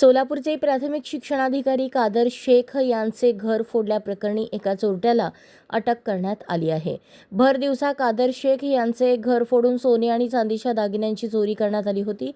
सोलापूरचे प्राथमिक शिक्षणाधिकारी कादर शेख यांचे घर फोडल्याप्रकरणी एका चोरट्याला अटक करण्यात आली आहे. भर दिवसा कादर शेख यांचे घर फोडून सोने आणि चांदीच्या दागिन्यांची चोरी करण्यात आली होती.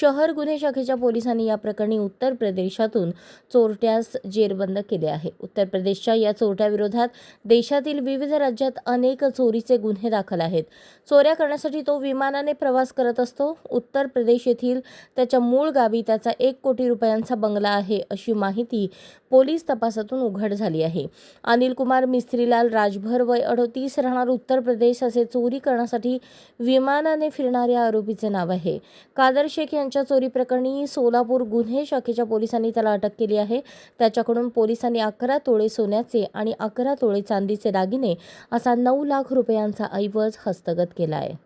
शहर गुन्हे शाखेच्या पोलिसांनी या प्रकरणी उत्तर प्रदेशातून चोरट्यास जेरबंद केले आहे. उत्तर प्रदेशच्या या चोरट्याविरोधात देशातील विविध राज्यात अनेक चोरीचे गुन्हे दाखल आहेत. चोऱ्या करण्यासाठी तो विमानाने प्रवास करत असतो. उत्तर प्रदेश येथील त्याच्या मूळ गावी त्याचा एक कोटी रुपयांचा बंगला आहे अशी माहिती पोलीस तपासातून उघड झाली आहे. अनिल कुमार मिस्त्रीलाल राजभर वय अडोतीस राहणार उत्तर प्रदेश असे चोरी करण्यासाठी विमानाने फिरणाऱ्या आरोपीचे नाव आहे. कादर शेख यांच्या चोरी प्रकरणी सोलापूर गुन्हे शाखेच्या पोलिसांनी त्याला अटक केली आहे. त्याच्याकडून पोलिसांनी अकरा तोळे सोन्याचे आणि अकरा तोळे चांदीचे दागिने असा नऊ लाख रुपयांचा ऐवज हस्तगत केला आहे.